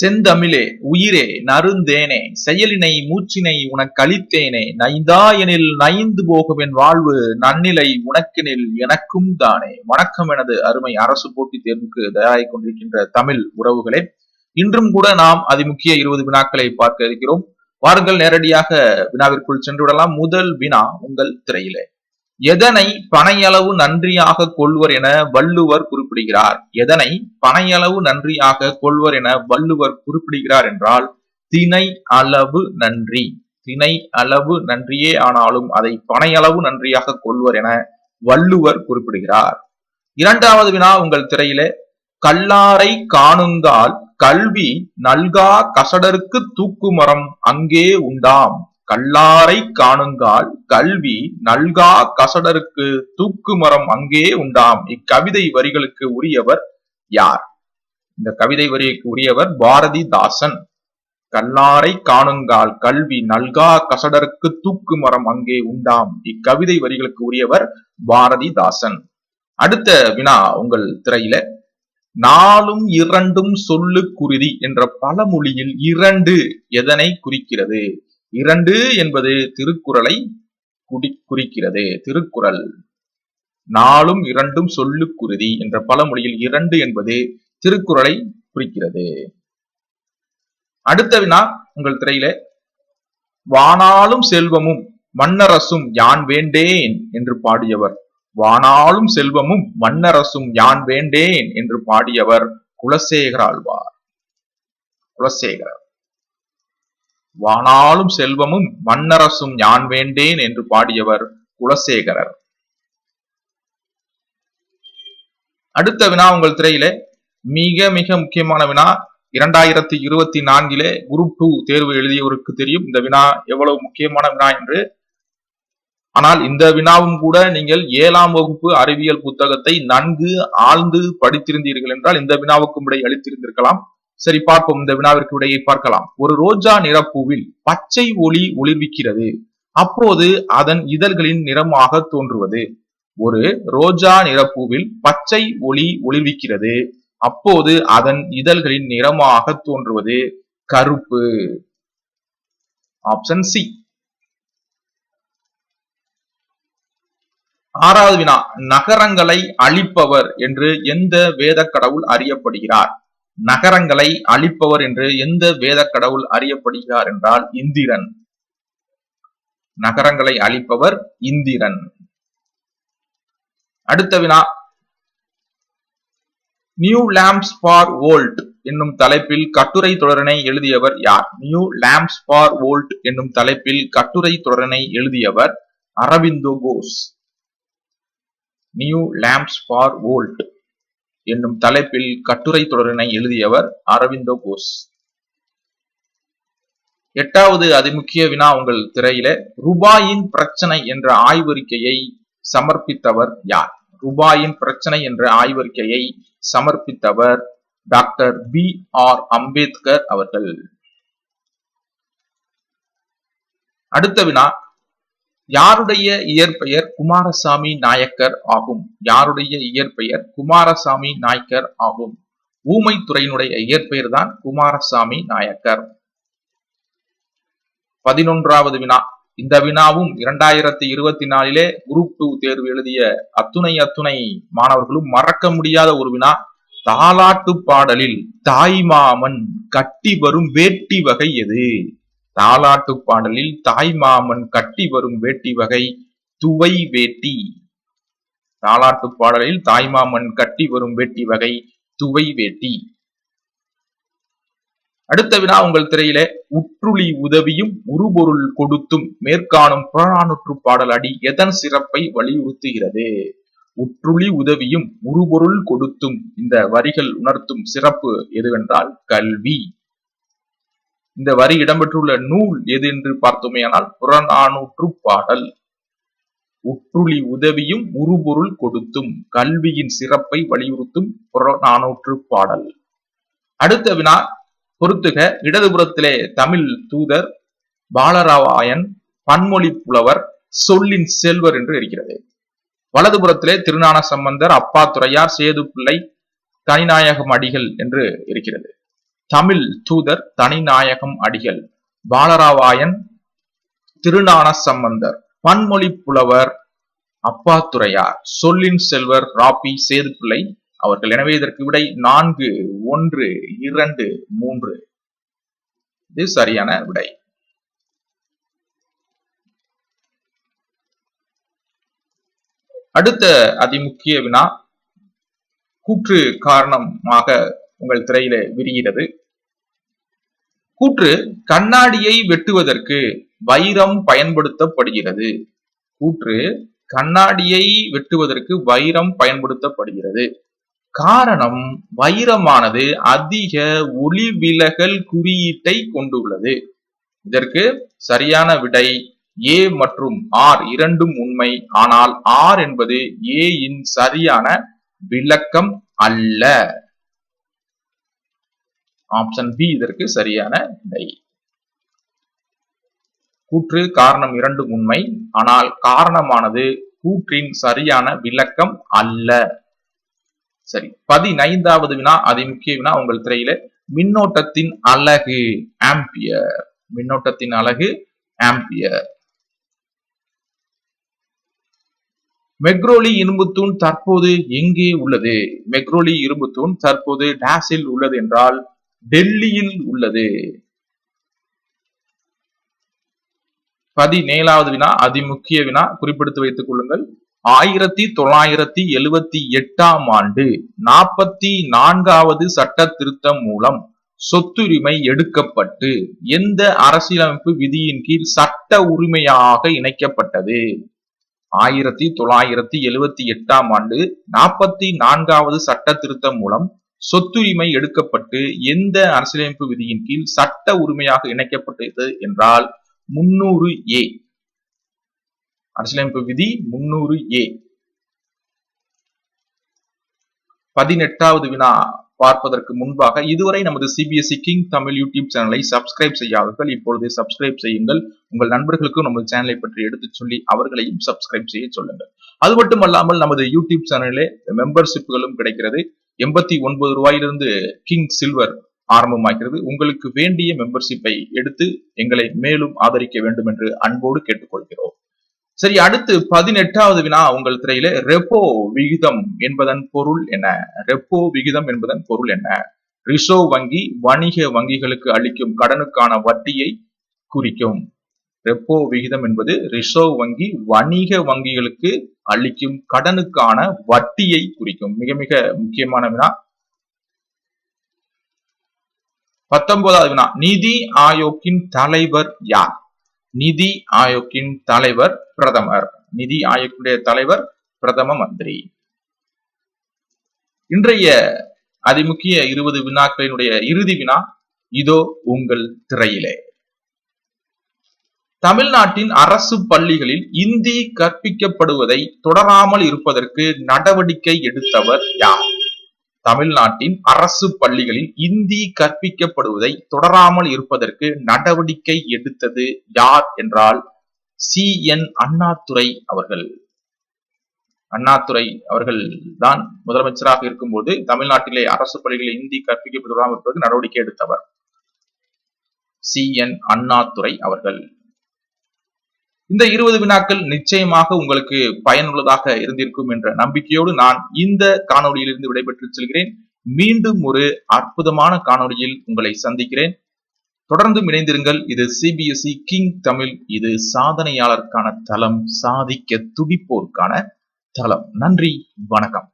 செந்தமிழே உயிரே நருந்தேனே செயலினை மூச்சினை உனக்களித்தேனே நைந்தாயனில் நைந்தா எனில் நைந்து போகும் என் வாழ்வு நன்னிலை உனக்கெனில் எனக்கும் தானே. வணக்கம் எனது அருமை அரசு போட்டி தேர்வுக்கு தயாராகிக் கொண்டிருக்கின்ற தமிழ் உறவுகளே இன்றும் கூட நாம் அதிமுக்கிய இருபது வினாக்களை பார்க்க இருக்கிறோம். வாருங்கள் நேரடியாக வினாவிற்குள் சென்று விடலாம். முதல் வினா உங்கள் திரையிலே. எதனை பனையளவு நன்றியாக கொள்வர் என வள்ளுவர் குறிப்பிடுகிறார்? எதனை பனையளவு நன்றியாக கொள்வர் என வள்ளுவர் குறிப்பிடுகிறார் என்றால் திணை அளவு நன்றி. திணை அளவு நன்றியே ஆனாலும் அதை பனையளவு நன்றியாக கொள்வர் என வள்ளுவர் குறிப்பிடுகிறார். இரண்டாவது வினா உங்கள் திரையிலே கல்லாரை காணுங்கால் கல்வி நல்கா கசடருக்கு தூக்குமரம் அங்கே உண்டாம். கல்லாரை காணுங்கால் கல்வி நல்கா கசடருக்கு தூக்கு மரம் அங்கே உண்டாம். இக்கவிதை வரிகளுக்கு உரியவர் யார்? இந்த கவிதை வரிக்கு உரியவர் பாரதிதாசன் கல்லாரை காணுங்கால் கல்வி நல்கா கசடருக்கு தூக்கு மரம் அங்கே உண்டாம். இக்கவிதை வரிகளுக்கு உரியவர் பாரதிதாசன் அடுத்த வினா உங்கள் திரையில. நாலும் இரண்டும் சொல்லு குருதி என்ற பழமொழியில் இரண்டு எதனை குறிக்கிறது? இரண்டு என்பது திருக்குறளை குடி குறிக்கிறது. திருக்குறள். நாளும் இரண்டும் சொல்லுக்குருதி என்ற பழமொழியில் இரண்டு என்பது திருக்குறளை குறிக்கிறது. அடுத்த வினா உங்கள் திரையில வானாலும் செல்வமும் மன்னரசும் யான் வேண்டேன் என்று பாடியவர். வானாலும் செல்வமும் மன்னரசும் யான் வேண்டேன் என்று பாடியவர் குலசேகர ஆழ்வார் குலசேகரர். வானாலும் செல்வமும் மன்னரசும் யான் வேண்டேன் என்று பாடியவர் குலசேகரர். அடுத்த வினா உங்கள் திரையில. மிக மிக முக்கியமான வினா. இரண்டாயிரத்தி இருபத்தி நான்கிலே குரூப் டூ தேர்வு எழுதியவருக்கு தெரியும். இந்த வினா எவ்வளவு முக்கியமான வினா என்று. ஆனால் இந்த வினாவும் கூட நீங்கள் ஏழாம் வகுப்பு அறிவியல் புத்தகத்தை நன்கு ஆழ்ந்து படித்திருந்தீர்கள் என்றால் இந்த வினாவுக்கும் விடை அளித்திருந்திருக்கலாம். சரி பார்ப்போம். இந்த வினாவிற்கு விடையை பார்க்கலாம். ஒரு ரோஜா நிறப்பூவில் பச்சை ஒளி ஒளிர்விக்கிறது. அப்போது அதன் இதழ்களின் நிறமாக தோன்றுவது. ஒரு ரோஜா நிறப்பூவில் பச்சை ஒளி ஒளிர்விக்கிறது. அப்போது அதன் இதழ்களின் நிறமாக தோன்றுவது. கருப்பு. Option C. ஆறாவது வினா. நகரங்களை அழிப்பவர் என்று எந்த வேத கடவுள் அறியப்படுகிறார்? நகரங்களை அழிப்பவர் என்று எந்த வேத கடவுள் அறியப்படுகிறார் என்றால் இந்திரன். நகரங்களை அழிப்பவர் இந்திரன். அடுத்த வினா. நியூ லேம்ப்ஸ் ஃபார் வோல்ட் என்னும் தலைப்பில் கட்டுரை தொடரனை எழுதியவர் யார்? நியூ லேம்ப்ஸ் ஃபார் வோல்ட் என்னும் தலைப்பில் கட்டுரை தொடரனை எழுதியவர் Aurobindo Ghose. New lamps for old என்னும் தலைப்பில் கட்டுரை தொடரினை எழுதியவர் அரவிந்தோ கோஸ் எட்டாவது அதிமுக்கிய வினா உங்கள் திரையில ரூபாயின் பிரச்சனை என்ற ஆய்வறிக்கையை சமர்ப்பித்தவர் யார்? ரூபாயின் பிரச்சனை என்ற ஆய்வறிக்கையை சமர்ப்பித்தவர் டாக்டர் பி. ஆர். அம்பேத்கர் அவர்கள். அடுத்த வினா யாருடைய இயற்பெயர் குமாரசாமி நாயக்கர் ஆகும்? யாருடைய இயற்பெயர் குமாரசாமி நாயக்கர் ஆகும்? ஊமை துறையினுடைய இயற்பெயர் தான் குமாரசாமி நாயக்கர். பதினொன்றாவது வினா. இந்த வினாவும் இரண்டாயிரத்தி இருபத்தி நாலிலே குரூப் டூ தேர்வு எழுதிய அத்துணை அத்துணை மாணவர்களும் மறக்க முடியாத ஒரு வினா. தாலாட்டு பாடலில் தாய்மாமன் கட்டி வரும் வேட்டி வகை எது? தாலாட்டு பாடலில் தாய் மாமன் கட்டி வரும் வேட்டி வகை துவை வேட்டி. தாலாட்டு பாடலில் தாய்மாமன் கட்டி வரும் வேட்டி வகை துவை வேட்டி. அடுத்த வினா உங்கள் திரையிலே உற்றுளி உதவியும் உருபொருள் கொடுத்தும் மேற்காணும் புறநானூற்று பாடல் அடி எதன் சிறப்பை வலியுறுத்துகிறது? உற்றுளி உதவியும் உருபொருள் கொடுத்தும் இந்த வரிகள் உணர்த்தும் சிறப்பு எதுவென்றால் கல்வி. இந்த வரி இடம்பெற்றுள்ள நூல் எது என்று பார்த்தோமேயானால் புறநானூற்று பாடல். உற்றுளி உதவியும் உருபொருள் கொடுத்தும் கல்வியின் சிறப்பை வலியுறுத்தும் புறநானூற்று பாடல். அடுத்த வினா பொறுத்துக. இடதுபுறத்திலே தமிழ் தூதர் பாலராவாயன் பன்மொழி புலவர் சொல்லின் செல்வர் என்று இருக்கிறது. வலதுபுறத்திலே திருநான சம்பந்தர் அப்பா துறையார் சேது பிள்ளை தனிநாயகம் அடிகள் என்று இருக்கிறது. தமிழ் தூதர் தனிநாயகம் அடிகள் பாலராவாயன் திருநான சம்பந்தர் பன்மொழி புலவர் அப்பாத்துறையார் சொல்லின் செல்வர் ராபி சேதுப்பிள்ளை அவர்கள். எனவே இதற்கு விடை நான்கு ஒன்று இரண்டு மூன்று. இது சரியான விடை. அடுத்த அதிமுக்கிய வினா கூற்று காரணமாக உங்கள் திரையில விரிகிறது. கூற்று கண்ணாடியை வெட்டுவதற்கு வைரம் பயன்படுத்தப்படுகிறது. கூற்று கண்ணாடியை வெட்டுவதற்கு வைரம் பயன்படுத்தப்படுகிறது. காரணம் வைரமானது அதிக ஒளி விலகல் குறியீட்டை கொண்டுள்ளது. இதற்கு சரியான விடை ஏ மற்றும் ஆர் இரண்டும் உண்மை. ஆனால் ஆர் என்பது ஏ சரியான விளக்கம் அல்ல. ஆப்ஷன் பி இதற்கு சரியான விடை. கூற்று காரணம் இரண்டும் உண்மை. ஆனால் காரணமானது கூற்றின் சரியான விளக்கம் அல்ல. சரி பதினைந்தாவது வினா அதி முக்கிய வினா உங்கள் திரையில. மின்னோட்டத்தின் அழகு ஆம்பியர். மின்னோட்டத்தின் அழகு ஆம்பியர். மெக்ரோலி இரும்புத்தூண் தற்போது எங்கே உள்ளது? மெக்ரோலி இரும்புத்தூண் தற்போது டேஸில் உள்ளது என்றால் டெல்லியில் உள்ளது. பதினேழாவது வினா அதிமுக்கிய வினா குறிப்பிடுத்து வைத்துக் கொள்ளுங்கள். ஆயிரத்தி தொள்ளாயிரத்தி எழுவத்தி எட்டாம் ஆண்டு நாற்பத்தி நான்காவது சட்ட திருத்தம் மூலம் சொத்துரிமை எடுக்கப்பட்டு எந்த அரசியலமைப்பு விதியின் கீழ் சட்ட உரிமையாக இணைக்கப்பட்டது? ஆயிரத்தி தொள்ளாயிரத்தி எழுவத்தி எட்டாம் ஆண்டு நாற்பத்தி நான்காவது சட்ட திருத்தம் மூலம் சொத்துரிமை எடுக்கப்பட்டு எந்த அரசியலமைப்பு விதியின் கீழ் சட்ட உரிமையாக இணைக்கப்பட்டது என்றால் முன்னூறு ஏ. அரசியலமைப்பு விதி முன்னூறு ஏ. பதினெட்டாவது வினா பார்ப்பதற்கு முன்பாக இதுவரை நமது சிபிஎஸ்இ கிங் தமிழ் யூடியூப் சேனலை சப்ஸ்கிரைப் செய்யாதவர்கள் இப்பொழுது சப்ஸ்கிரைப் செய்யுங்கள். உங்கள் நண்பர்களுக்கும் நமது சேனலை பற்றி எடுத்துச் சொல்லி அவர்களையும் சப்ஸ்கிரைப் செய்ய சொல்லுங்கள். அது மட்டுமல்லாமல் நமது யூடியூப் சேனலிலே மெம்பர்ஷிப்புகளும் கிடைக்கிறது. எண்பத்தி ஒன்பது ரூபாயிலிருந்து கிங் சில்வர் ஆரம்பமாகிறது. உங்களுக்கு வேண்டிய மெம்பர்ஷிப்பை எடுத்து எங்களை மேலும் ஆதரிக்க வேண்டும் என்று அன்போடு கேட்டுக்கொள்கிறோம். சரி அடுத்து பதினெட்டாவது வினா உங்கள் திரையில. ரெப்போ விகிதம் என்பதன் பொருள் என்ன? ரெப்போ விகிதம் என்பதன் பொருள் என்ன? ரிசர்வ் வங்கி வணிக வங்கிகளுக்கு அளிக்கும் கடனுக்கான வட்டியை குறிக்கும். ரெப்போ விகிதம் என்பது ரிசர்வ் வங்கி வணிக வங்கிகளுக்கு அளிக்கும் கடனுக்கான வட்டியை குறிக்கும். மிக மிக முக்கியமான வினா. பத்தொன்பதாவது வினா. நிதி ஆயோக்கின் தலைவர் யார்? நிதி ஆயோக்கின் தலைவர் பிரதமர். நிதி ஆயோக்குடைய தலைவர் பிரதம மந்திரி. இன்றைய அதிமுக்கிய இருபது வினாக்களினுடைய இறுதி வினா இதோ உங்கள் திரையிலே. தமிழ்நாட்டின் அரசு பள்ளிகளில் இந்தி கற்பிக்கப்படுவதை தொடராமல் இருப்பதற்கு நடவடிக்கை எடுத்தவர் யார்? தமிழ்நாட்டின் அரசு பள்ளிகளில் இந்தி கற்பிக்கப்படுவதை தொடராமல் இருப்பதற்கு நடவடிக்கை எடுத்தது யார் என்றால் சி. என். அண்ணாதுரை அவர்கள். அண்ணாதுரை அவர்கள் தான் முதலமைச்சராக இருக்கும்போது தமிழ்நாட்டிலே அரசு பள்ளிகளில் இந்தி கற்பிக்கப்படாமல் இருப்பதற்கு நடவடிக்கை எடுத்தவர் சி. என். அண்ணாதுரை அவர்கள். இந்த இருபது வினாக்கள் நிச்சயமாக உங்களுக்கு பயனுள்ளதாக இருந்திருக்கும் என்ற நம்பிக்கையோடு நான் இந்த காணொலியிலிருந்து விடைபெற்று செல்கிறேன். மீண்டும் ஒரு அற்புதமான காணொலியில் உங்களை சந்திக்கிறேன். தொடர்ந்து இணைந்திருங்கள். இது சிபிஎஸ்இ கிங் தமிழ் இது சாதனையாளருக்கான தளம் சாதிக்க துடிப்போருக்கான தளம். நன்றி வணக்கம்.